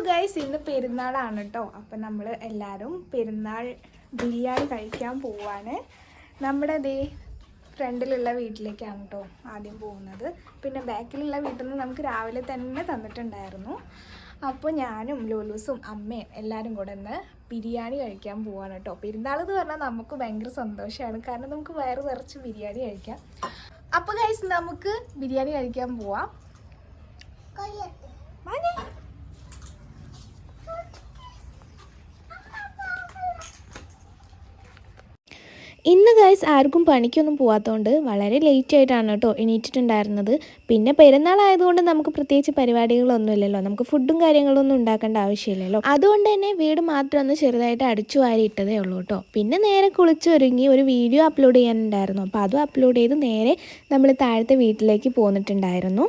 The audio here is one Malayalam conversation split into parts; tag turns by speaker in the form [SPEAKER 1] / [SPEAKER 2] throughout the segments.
[SPEAKER 1] അപ്പോൾ ഗൈസ് ഇന്ന് പെരുന്നാളാണ് കേട്ടോ അപ്പം നമ്മൾ എല്ലാവരും പെരുന്നാൾ ബിരിയാണി കഴിക്കാൻ പോവാണ്. നമ്മുടെ ദേ ഫ്രണ്ടിലുള്ള വീട്ടിലേക്കാണ് കേട്ടോ ആദ്യം പോകുന്നത്. പിന്നെ ബാക്കിലുള്ള വീട്ടിൽ നിന്ന് നമുക്ക് രാവിലെ തന്നെ തന്നിട്ടുണ്ടായിരുന്നു. അപ്പോൾ ഞാനും ലോലൂസും അമ്മയും എല്ലാവരും കൂടെ ഇന്ന് ബിരിയാണി കഴിക്കാൻ പോവാണ് കേട്ടോ പെരുന്നാൾ എന്ന് പറഞ്ഞാൽ നമുക്ക് ഭയങ്കര സന്തോഷമാണ്. കാരണം നമുക്ക് വയറ് നിറച്ച് ബിരിയാണി കഴിക്കാം. അപ്പോൾ ഗൈസ് നമുക്ക് ബിരിയാണി കഴിക്കാൻ പോവാം.
[SPEAKER 2] ഇന്ന് ഗൈസ് ആർക്കും പണിക്കൊന്നും പോവാത്തതുകൊണ്ട് വളരെ ലേറ്റ് ആയിട്ടാണ് കേട്ടോ എണീറ്റിട്ടുണ്ടായിരുന്നത്. പിന്നെ പെരുന്നാളായതുകൊണ്ട് നമുക്ക് പ്രത്യേകിച്ച് പരിപാടികളൊന്നും ഇല്ലല്ലോ നമുക്ക് ഫുഡും കാര്യങ്ങളൊന്നും ഉണ്ടാക്കേണ്ട ആവശ്യമില്ലല്ലോ. അതുകൊണ്ട് തന്നെ വീട് മാത്രം ഒന്ന് ചെറുതായിട്ട് അടിച്ചു വാരി ഇട്ടതേ ഉള്ളൂ കേട്ടോ. പിന്നെ നേരെ കുളിച്ചൊരുങ്ങി ഒരു വീഡിയോ അപ്ലോഡ് ചെയ്യാനുണ്ടായിരുന്നു. അപ്പോൾ അതും അപ്ലോഡ് ചെയ്ത് നേരെ നമ്മൾ താഴത്തെ വീട്ടിലേക്ക് പോന്നിട്ടുണ്ടായിരുന്നു.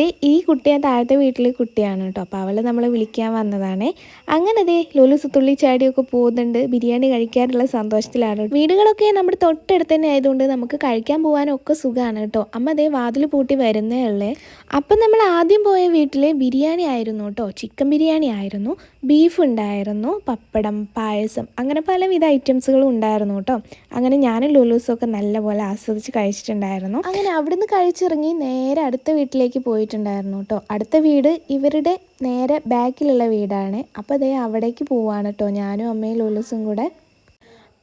[SPEAKER 2] ദേ ഈ കുട്ടിയെ താഴത്തെ വീട്ടിലെ കുട്ടിയാണ് കേട്ടോ. അപ്പോൾ അവളെ നമ്മൾ വിളിക്കാൻ വന്നതാണ്. അങ്ങനെ ദേ ലുലു സുത്തുള്ളി ചാടിയൊക്കെ പോകുന്നുണ്ട്. ബിരിയാണി കഴിക്കാനുള്ള സന്തോഷത്തിലാണ്. വീടുകളൊക്കെ നമ്മുടെ തൊട്ടടുത്ത് തന്നെ ആയതുകൊണ്ട് നമുക്ക് കഴിക്കാൻ പോകാനൊക്കെ സുഖമാണ് കേട്ടോ. അമ്മ അതേ വാതിൽ പൂട്ടി വരുന്നേ ഉള്ളേ. അപ്പം നമ്മൾ ആദ്യം പോയ വീട്ടിൽ ബിരിയാണി ആയിരുന്നു കേട്ടോ. ചിക്കൻ ബിരിയാണി ആയിരുന്നു. ബീഫ് ഉണ്ടായിരുന്നു. പപ്പടം പായസം അങ്ങനെ പലവിധ ഐറ്റംസുകളും ഉണ്ടായിരുന്നു കേട്ടോ. അങ്ങനെ ഞാനും ലുലൂസും ഒക്കെ നല്ലപോലെ ആസ്വദിച്ച് കഴിച്ചിട്ടുണ്ടായിരുന്നു. അങ്ങനെ അവിടുന്ന് കഴിച്ചിറങ്ങി നേരെ അടുത്ത വീട്ടിലേക്ക് പോയിട്ടുണ്ടായിരുന്നു കേട്ടോ. അടുത്ത വീട് ഇവരുടെ നേരെ ബാക്കിലുള്ള വീടാണ്. അപ്പോൾ അതേ അവിടേക്ക് പോവാണ് കേട്ടോ ഞാനും അമ്മയും ലുലൂസും കൂടെ.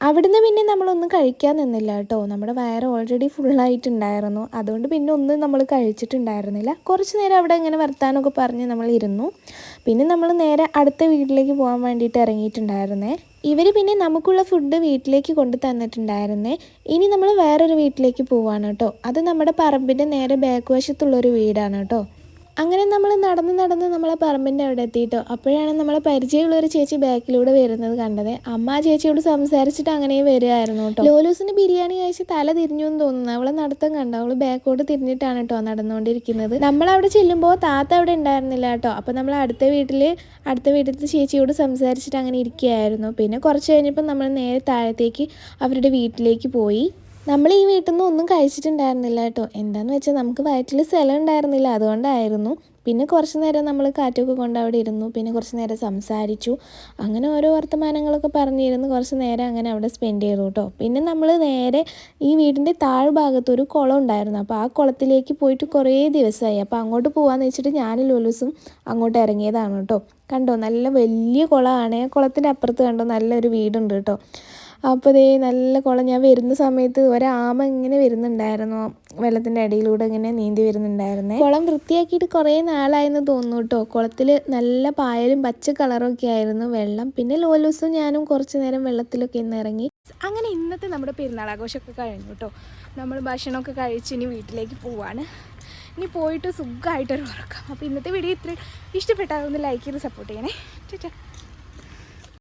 [SPEAKER 2] അവിടുന്ന് പിന്നെ നമ്മളൊന്നും കഴിക്കാൻ നിന്നില്ല കേട്ടോ. നമ്മുടെ വയറ് ഓൾറെഡി ഫുള്ളായിട്ടുണ്ടായിരുന്നു അതുകൊണ്ട് പിന്നെ ഒന്നും നമ്മൾ കഴിച്ചിട്ടുണ്ടായിരുന്നില്ല. കുറച്ച് നേരം അവിടെ ഇങ്ങനെ വർത്താനമൊക്കെ പറഞ്ഞ് നമ്മൾ ഇരുന്നു. പിന്നെ നമ്മൾ നേരെ അടുത്ത വീട്ടിലേക്ക് പോകാൻ വേണ്ടിയിട്ട് ഇറങ്ങിയിട്ടുണ്ടായിരുന്നേ. ഇവർ പിന്നെ നമുക്കുള്ള ഫുഡ് വീട്ടിലേക്ക് കൊണ്ട് തന്നിട്ടുണ്ടായിരുന്നേ. ഇനി നമ്മൾ വേറൊരു വീട്ടിലേക്ക് പോവാണ് കേട്ടോ. അത് നമ്മുടെ പറമ്പിന്റെ നേരെ ബാക്ക് വശത്തുള്ളൊരു വീടാണ് കേട്ടോ. അങ്ങനെ നമ്മൾ നടന്ന് നടന്ന് നമ്മളെ പറമ്പിന്റെ അവിടെ എത്തിയിട്ടോ. അപ്പോഴാണ് നമ്മളെ പരിചയമുള്ള ഒരു ചേച്ചി ബാക്കിലൂടെ വരുന്നത് കണ്ടത്. അമ്മ ചേച്ചിയോട് സംസാരിച്ചിട്ട് അങ്ങനെ വരുമായിരുന്നു കേട്ടോ. ലോലൂസിന് ബിരിയാണി കഴിച്ച് തല തിരിഞ്ഞു എന്ന് തോന്നുന്നു. അവളെ നടത്തം കണ്ടോ. അവൾ ബാക്കോട്ട് തിരിഞ്ഞിട്ടാണ് കേട്ടോ നടന്നുകൊണ്ടിരിക്കുന്നത്. നമ്മൾ അവിടെ ചെല്ലുമ്പോൾ താത്ത അവിടെ ഉണ്ടായിരുന്നില്ല കേട്ടോ. അപ്പോൾ നമ്മൾ അടുത്ത വീട്ടിൽ അടുത്ത വീട്ടിലത്തെ ചേച്ചിയോട് സംസാരിച്ചിട്ട് അങ്ങനെ ഇരിക്കുകയായിരുന്നു. പിന്നെ കുറച്ച് കഴിഞ്ഞപ്പോൾ നമ്മൾ നേരെ താഴത്തേക്ക് അവരുടെ വീട്ടിലേക്ക് പോയി. നമ്മൾ ഈ വീട്ടിൽ നിന്ന് ഒന്നും കഴിച്ചിട്ടുണ്ടായിരുന്നില്ല കേട്ടോ. എന്താണെന്ന് വെച്ചാൽ നമുക്ക് വയറ്റിൽ സ്ഥലം ഉണ്ടായിരുന്നില്ല അതുകൊണ്ടായിരുന്നു. പിന്നെ കുറച്ച് നേരം നമ്മൾ കാറ്റൊക്കെ കൊണ്ട് അവിടെ ഇരുന്നു. പിന്നെ കുറച്ച് നേരം സംസാരിച്ചു. അങ്ങനെ ഓരോ വർത്തമാനങ്ങളൊക്കെ പറഞ്ഞിരുന്ന്. കുറച്ച് നേരം അങ്ങനെ അവിടെ സ്പെൻഡ് ചെയ്തു കേട്ടോ. പിന്നെ നമ്മൾ നേരെ ഈ വീടിന്റെ താഴ്ഭാഗത്ത് ഒരു കുളം ഉണ്ടായിരുന്നു. അപ്പോൾ ആ കുളത്തിലേക്ക് പോയിട്ട് കുറേ ദിവസമായി അപ്പോൾ അങ്ങോട്ട് പോകാമെന്ന് വെച്ചിട്ട് ഞാൻ ലൂലൂസും അങ്ങോട്ട് ഇറങ്ങിയതാണ് കേട്ടോ. കണ്ടോ? നല്ല വലിയ കുളമാണ്. കുളത്തിന്റെ അപ്പുറത്ത് കണ്ടോ? നല്ലൊരു വീടുണ്ട് കേട്ടോ. അപ്പോൾ ദേ നല്ല കുളം. ഞാൻ വരുന്ന സമയത്ത് ഒരാമ ഇങ്ങനെ വരുന്നുണ്ടായിരുന്നു. വെള്ളത്തിന്റെ അടിയിലൂടെ ഇങ്ങനെ നീന്തി വരുന്നുണ്ടായിരുന്നേ. കുളം വൃത്തിയാക്കിയിട്ട് കുറേ നാളായെന്ന് തോന്നുന്നു കേട്ടോ കുളത്തിൽ നല്ല പായലും പച്ച കളറും ഒക്കെ ആയിരുന്നു വെള്ളം. പിന്നെ ലോലൂസും ഞാനും കുറച്ച് നേരം വെള്ളത്തിലൊക്കെ ഇന്ന് ഇറങ്ങി.
[SPEAKER 1] അങ്ങനെ ഇന്നത്തെ നമ്മുടെ പെരുന്നാൾ ആഘോഷമൊക്കെ കഴിഞ്ഞു കേട്ടോ നമ്മൾ ഭക്ഷണമൊക്കെ കഴിച്ച് ഇനി വീട്ടിലേക്ക് പോവാണ്. ഇനി പോയിട്ട് സുഖമായിട്ടൊരു ഉറക്കാം. അപ്പോൾ ഇന്നത്തെ വീഡിയോ ഇത്ര ഇഷ്ടപ്പെട്ടാൽ ഒന്ന് ലൈക്ക് ചെയ്ത് സപ്പോർട്ട് ചെയ്യണേ. ചേച്ചാ